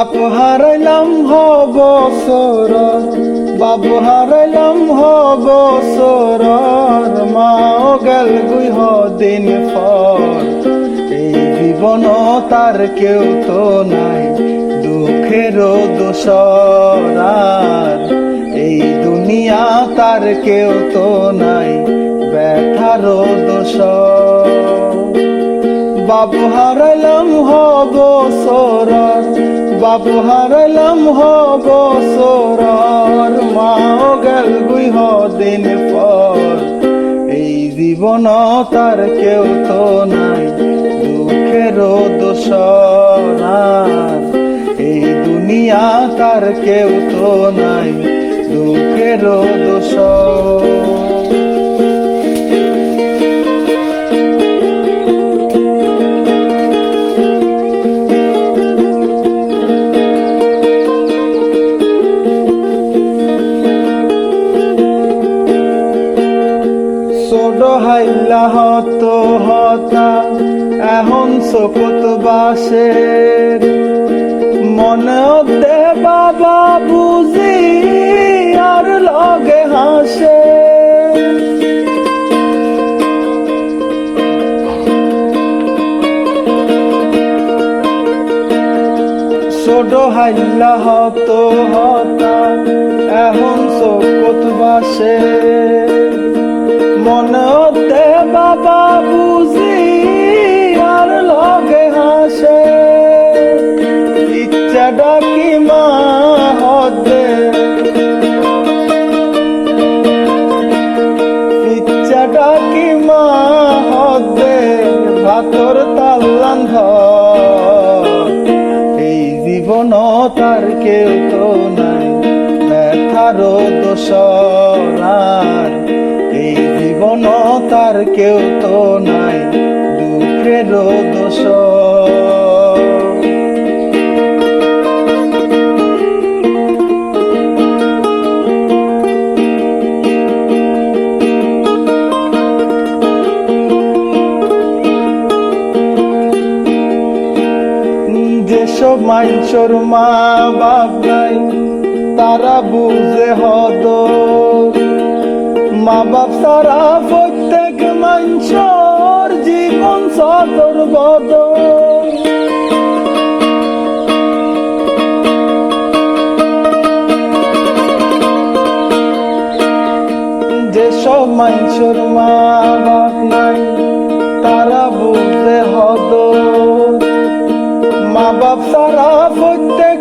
বাপ হারাইলাম হব সর বাবু হারাইলাম হব সর মাও গেল গুই দিন ফর এই জীবন তার কেউ তো নাই দুঃখের দোসরার এই দুনিয়া তার কেউ তো নাই ব্যথার দোষ বাবু হারাইলাম হব সরর বাবু হারাইলাম হব সরর মাও গেল গুই দিন পর। এই জীবন তার কেউ তো নাই, দুঃখের দোসরার এই দুনিয়া তার কেউ তো নাই, দুঃখের দোষ হাইলা হত হতা এখন চকুত বাসের মনে দে বাবা বুঝি আর লগে হাসে। ছোট হাইলা হত হতা, এখন চকুত বাসে। ইচ্ছা ডাকি মা হতে, ভাতর তাল্লান এই জীবন তার কেউ তো নাই, ব্যথার দোসরার এই জীবন তার কেউ তো নাই দুঃখের দোষ মাইনসর মা বাপ নাই, তারা বুঝে হদ মা বাপ সারা প্রত্যেক মাইনসর জীবন সদর বদ যেসব মাইনসর মা বাপ নাই, তারা বুঝে হদ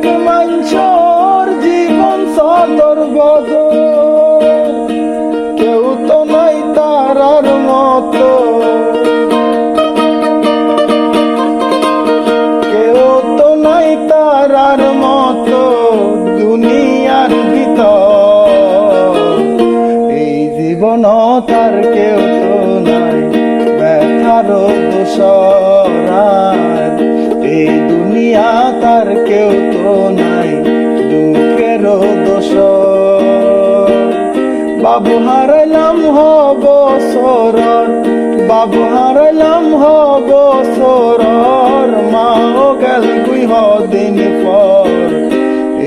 প্রত্যেক মানুষের জীবন সদর বদল। কেউ তো নাই তারার মতো। বাবু হারাইলাম হব সরর বাবু হারাইলাম হব সরর মাও গেল গুই দিন পর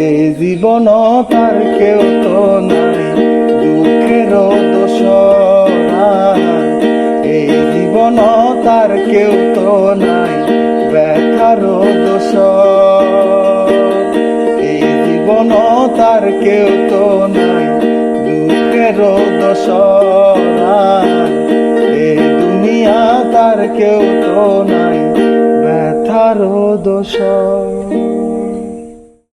এই জীবন তার কেউ তো নাই, দুঃখের দোষ এই জীবন তার কেউ তো নাই। কেউ তো নাই ব্যথার দোষ।